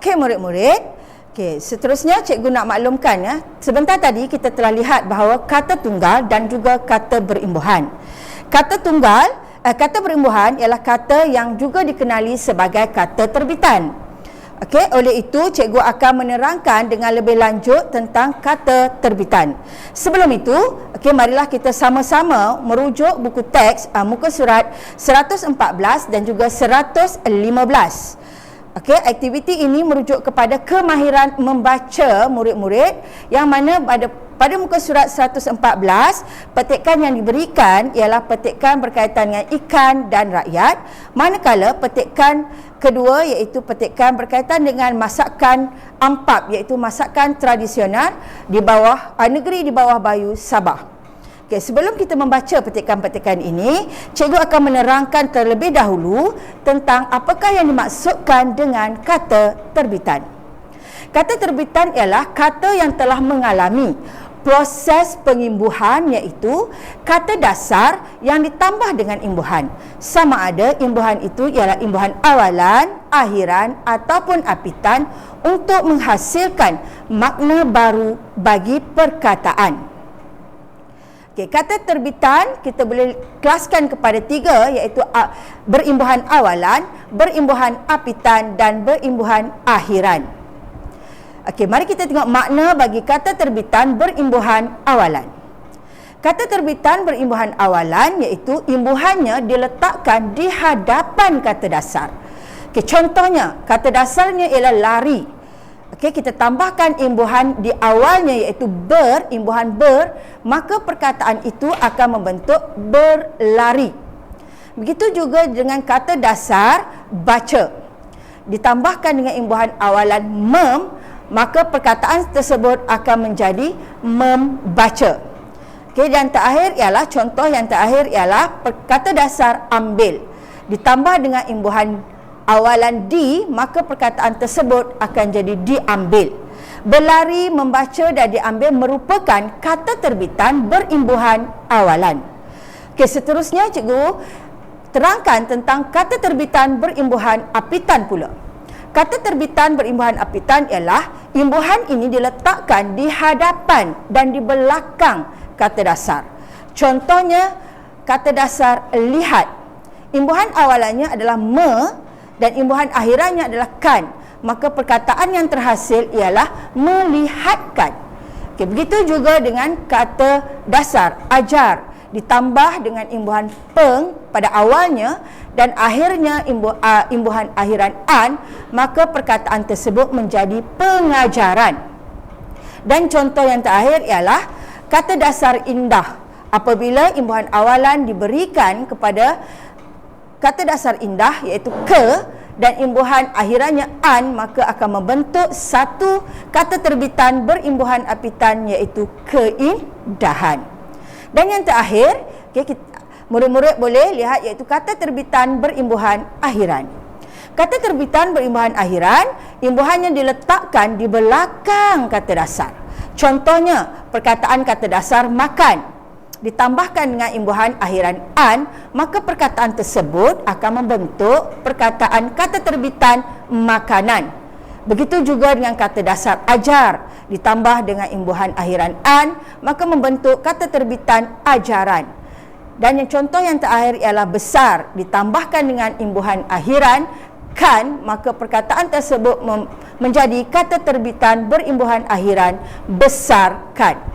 Okey murid-murid, okey seterusnya cikgu nak maklumkan ya. Sebentar tadi kita telah lihat bahawa kata tunggal dan juga kata berimbuhan. Kata tunggal, eh, kata berimbuhan ialah kata yang juga dikenali sebagai kata terbitan. Okey, oleh itu cikgu akan menerangkan dengan lebih lanjut tentang kata terbitan. Sebelum itu, okey marilah kita sama-sama merujuk buku teks uh, muka surat 114 dan juga 115. Okey, aktiviti ini merujuk kepada kemahiran membaca murid-murid yang mana pada pada muka surat 114, petikan yang diberikan ialah petikan berkaitan dengan ikan dan rakyat, manakala petikan kedua iaitu petikan berkaitan dengan masakan ampap iaitu masakan tradisional di bawah uh, negeri di bawah Bayu Sabah. Okay, sebelum kita membaca petikan-petikan ini, cikgu akan menerangkan terlebih dahulu tentang apakah yang dimaksudkan dengan kata terbitan. Kata terbitan ialah kata yang telah mengalami proses pengimbuhan iaitu kata dasar yang ditambah dengan imbuhan. Sama ada imbuhan itu ialah imbuhan awalan, akhiran ataupun apitan untuk menghasilkan makna baru bagi perkataan. Okey, kata terbitan kita boleh kelaskan kepada tiga iaitu uh, berimbuhan awalan, berimbuhan apitan dan berimbuhan akhiran. Okey, mari kita tengok makna bagi kata terbitan berimbuhan awalan. Kata terbitan berimbuhan awalan iaitu imbuhannya diletakkan di hadapan kata dasar. Okey, contohnya kata dasarnya ialah lari. Okey, kita tambahkan imbuhan di awalnya iaitu ber, imbuhan ber, maka perkataan itu akan membentuk berlari. Begitu juga dengan kata dasar baca. Ditambahkan dengan imbuhan awalan mem, maka perkataan tersebut akan menjadi membaca. Okey, dan terakhir ialah contoh yang terakhir ialah kata dasar ambil. Ditambah dengan imbuhan awalan di maka perkataan tersebut akan jadi diambil. Berlari membaca dan diambil merupakan kata terbitan berimbuhan awalan. Okey seterusnya cikgu terangkan tentang kata terbitan berimbuhan apitan pula. Kata terbitan berimbuhan apitan ialah imbuhan ini diletakkan di hadapan dan di belakang kata dasar. Contohnya kata dasar lihat. Imbuhan awalannya adalah me dan imbuhan akhirannya adalah kan. Maka perkataan yang terhasil ialah melihatkan. Okay, begitu juga dengan kata dasar ajar. Ditambah dengan imbuhan peng pada awalnya dan akhirnya imbu, uh, imbuhan akhiran an maka perkataan tersebut menjadi pengajaran. Dan contoh yang terakhir ialah kata dasar indah. Apabila imbuhan awalan diberikan kepada kata dasar indah iaitu ke dan imbuhan akhirannya an maka akan membentuk satu kata terbitan berimbuhan apitan iaitu keindahan. Dan yang terakhir, okay, murid-murid boleh lihat iaitu kata terbitan berimbuhan akhiran. Kata terbitan berimbuhan akhiran, imbuhannya diletakkan di belakang kata dasar. Contohnya, perkataan kata dasar makan ditambahkan dengan imbuhan akhiran an, maka perkataan tersebut akan membentuk perkataan kata terbitan makanan. Begitu juga dengan kata dasar ajar ditambah dengan imbuhan akhiran an, maka membentuk kata terbitan ajaran. Dan yang contoh yang terakhir ialah besar ditambahkan dengan imbuhan akhiran kan, maka perkataan tersebut menjadi kata terbitan berimbuhan akhiran besar kan.